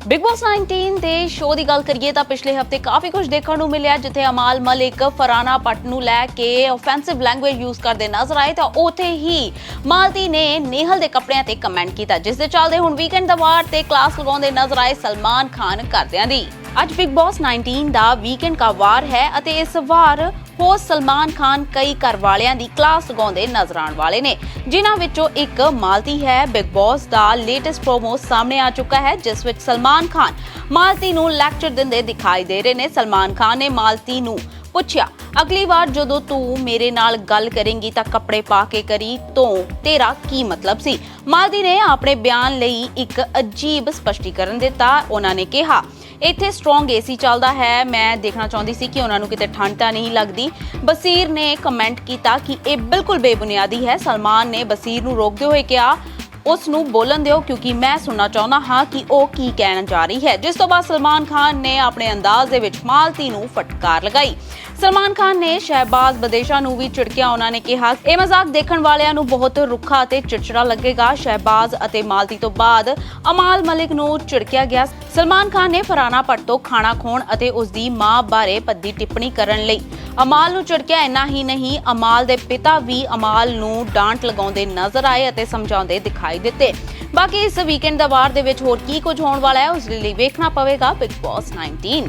Big ਬਾਸ 19 ਦੇ show ਦੀ ਗੱਲ ਕਰੀਏ ਤਾਂ ਪਿਛਲੇ ਹਫ਼ਤੇ ਕਾਫੀ ਕੁਝ ਦੇਖਣ ਨੂੰ ਮਿਲਿਆ, ਜਿੱਥੇ ਅਮਾਲ ਮਲਿਕ ਫਰਾਨਾ ਪੱਟ ਨੂੰ ਲੈ ਕੇ ਆਫੈਂਸਿਵ ਲੈਂਗੁਏਜ ਯੂਜ਼ ਕਰਦੇ ਨਜ਼ਰ ਆਏ ਤਾਂ ਉਥੇ ਹੀ ਮਾਲਤੀ ਨੇ ਨੇਹਲ ਦੇ ਕੱਪੜਿਆਂ ਤੇ ਕਮੈਂਟ ਕੀਤਾ, ਜਿਸ ਦੇ ਚੱਲਦੇ ਹੁਣ ਵੀਕਐਂਡ ਦਾ ਵਾਰ ਤੇ ਕਲਾਸ ਲਗਾਉਂਦੇ ਨਜ਼ਰ ਆਏ ਸਲਮਾਨ ਖਾਨ ਕਰਦਿਆਂ ਦੀ। ਅੱਜ ਬਿਗ ਬਾਸ 19 ਦਾ ਵੀਕਐਂਡ ਦਾ ਵਾਰ ਹੈ ਅਤੇ ਇਸ ਵਾਰ ਹੋਸਟ ਸਲਮਾਨ ਖਾਨ ਕਈ ਘਰ ਵਾਲਿਆਂ ਦੀ ਕਲਾਸ ਲਗਾਉਂਦੇ ਨਜ਼ਰ ਆਉਣ ਵਾਲੇ ਨੇ। ਜਿਨ੍ਹਾਂ ਵਿੱਚੋਂ ਇੱਕ ਮਾਲਤੀ ਹੈ ਬਿਗ ਬਾਸ ਦਾ ਲੇਟੈਸਟ ਪ੍ਰੋਮੋ ਸਾਹਮਣੇ ਆ ਚੁੱਕਾ ਹੈ, ਜਿਸ ਵਿੱਚ ਸਲਮਾਨ ਖਾਨ ਮਾਲਤੀ ਨੂੰ ਲੈਕਚਰ ਦਿੰਦੇ ਦਿਖਾਈ ਦੇ ਰਹੇ ਨੇ। ਸਲਮਾਨ ਖਾਨ ਨੇ ਮਾਲਤੀ ਨੂੰ ਪੁੱਛਿਆ, ਅਗਲੀ ਵਾਰ ਜਦੋਂ ਤੂੰ ਮੇਰੇ ਨਾਲ ਗੱਲ ਕਰੇਂਗੀ ਤਾਂ ਕੱਪੜੇ ਪਾ ਕੇ ਕਰੀ ਤੋਂ ਤੇਰਾ ਕੀ ਮਤਲਬ ਸੀ? ਮਾਲਤੀ ਨੇ ਆਪਣੇ ਬਿਆਨ ਲਈ ਇੱਕ ਅਜੀਬ ਸਪਸ਼ਟੀਕਰਨ ਦਿੱਤਾ। ਉਹਨਾਂ ਨੇ ਕਿਹਾ, ਇੱਥੇ ਸਟਰੋਂਗ ਏਸੀ ਚੱਲਦਾ ਹੈ। ਮੈਂ ਦੇਖਣਾ ਚਾਹੁੰਦੀ ਸੀ ਕਿ ਉਹਨਾਂ ਨੂੰ ਕਿਤੇ ਠੰਡ ਤਾਂ ਨਹੀਂ ਲੱਗਦੀ। ਬਸੀਰ ਨੇ ਕਮੈਂਟ ਕੀਤਾ ਕਿ ਇਹ ਬਿਲਕੁਲ ਬੇਬੁਨਿਆਦੀ ਹੈ। ਸਲਮਾਨ ਨੇ ਬਸੀਰ ਨੂੰ ਰੋਕਦੇ ਹੋਏ ਕਿਹਾ, ਉਸ ਨੂੰ ਬੋਲਣ ਦਿਓ ਕਿਉਂਕਿ ਮੈਂ ਸੁਣਨਾ ਚਾਹੁੰਦਾ ਹਾਂ ਕਿ ਉਹ ਕੀ ਕਹਿਣ ਜਾ ਰਹੀ ਹੈ। ਜਿਸ ਤੋਂ ਬਾਅਦ ਸਲਮਾਨ ਖਾਨ ਨੇ ਆਪਣੇ ਅੰਦਾਜ਼ ਦੇ ਵਿੱਚ ਮਾਲਤੀ ਨੂੰ ਫਟਕਾਰ ਲਗਾਈ। ਸਲਮਾਨ ਖਾਨ ਨੇ ਸ਼ਹਿਬਾਜ਼ ਬਦੇਸ਼ਾ ਨੂੰ ਵੀ ਝਿੜਕਿਆ। ਉਹਨਾਂ ਨੇ ਕਿਹਾ ਇਹ ਮਜ਼ਾਕ ਦੇਖਣ ਵਾਲਿਆਂ ਨੂੰ ਬਹੁਤ ਰੁੱਖਾ ਅਤੇ ਚਿੜਚਿੜਾ ਲੱਗੇਗਾ। ਸ਼ਹਿਬਾਜ਼ ਅਤੇ ਮਾਲਤੀ ਤੋਂ ਬਾਅਦ ਅਮਾਲ ਮਲਿਕ ਨੂੰ ਝਿੜਕਿਆ ਗਿਆ। ਸਲਮਾਨ ਖਾਨ ਨੇ ਫਰਾਨਾ ਪੱਟ ਤੋਂ ਖਾਣਾ ਖੋਣ ਅਤੇ ਉਸ ਦੀ ਮਾਂ ਬਾਰੇ ਭੱਦੀ ਟਿੱਪਣੀ ਕਰਨ ਲਈ। ਅਮਾਲ ਨੂੰ ਝਿੜਕਿਆ ਇੰਨਾ ਹੀ ਨਹੀਂ, ਅਮਾਲ ਦੇ ਪਿਤਾ ਵੀ ਅਮਾਲ ਨੂੰ ਡਾਂਟ ਲਗਾਉਂਦੇ ਨਜ਼ਰ ਆਏ ਅਤੇ ਸਮਝਾਉਂਦੇ ਦਿਖਾਈ ਦਿੱਤੇ। ਬਾਕੀ ਇਸ ਵੀਕਐਂਡ ਦਾ ਵਾਰ ਦੇ ਵਿੱਚ ਹੋਰ ਕੀ ਕੁਝ ਹੋਣ ਵਾਲਾ ਹੈ, ਉਸ ਲਈ ਵੇਖਣਾ ਪਵੇਗਾ ਬਿਗ ਬਾਸ 19